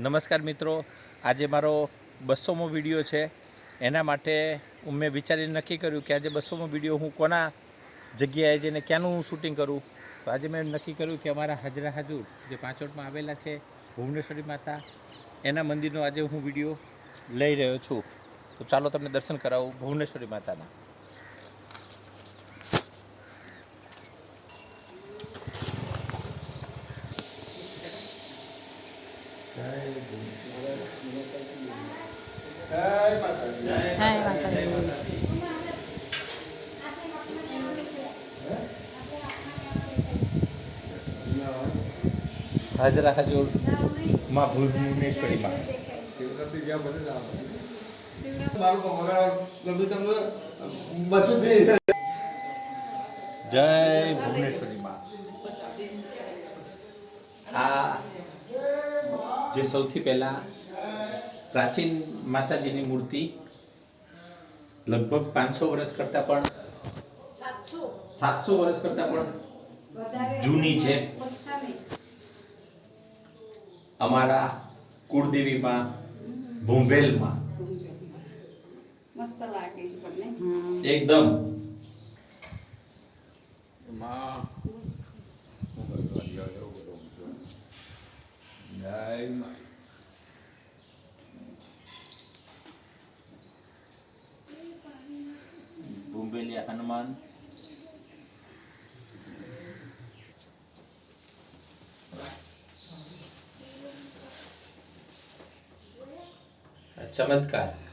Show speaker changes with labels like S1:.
S1: નમસ્કાર મિત્રો. આજે મારો બસોમો વીડિયો છે. એના માટે મેં વિચારીને નક્કી કર્યું કે આજે બસોમો વીડિયો હું કોના જગ્યાએ જઈને ક્યાંનું હું શૂટિંગ કરું? તો આજે મેં નક્કી કર્યું કે અમારા હાજરા હાજુર જે પાંચોટમાં આવેલા છે ભુવનેશ્વરી માતા, એના મંદિરનો આજે હું વીડિયો લઈ રહ્યો છું. તો ચાલો તમને દર્શન કરાવું ભુવનેશ્વરી માતાના. હાજરા હાજુરમાં ભુવનેશ્વરી માં
S2: શિવરાત્રી જ્યાં બધે. મારું પણ તમને બચું જય
S1: ભુવનેશ્વરી માં આ જે સૌથી પહેલા પ્રાચીન માતાજીની મૂર્તિ લગભગ પાંચસો વર્ષ કરતા પણ સાતસો. વર્ષ કરતા પણ જૂની છે. અમારા કુળદેવીમાં ભૂંભેલમાં.
S3: મસ્ત
S1: એકદમ ભૂંભેલિયા હનુમાન ચમત્કાર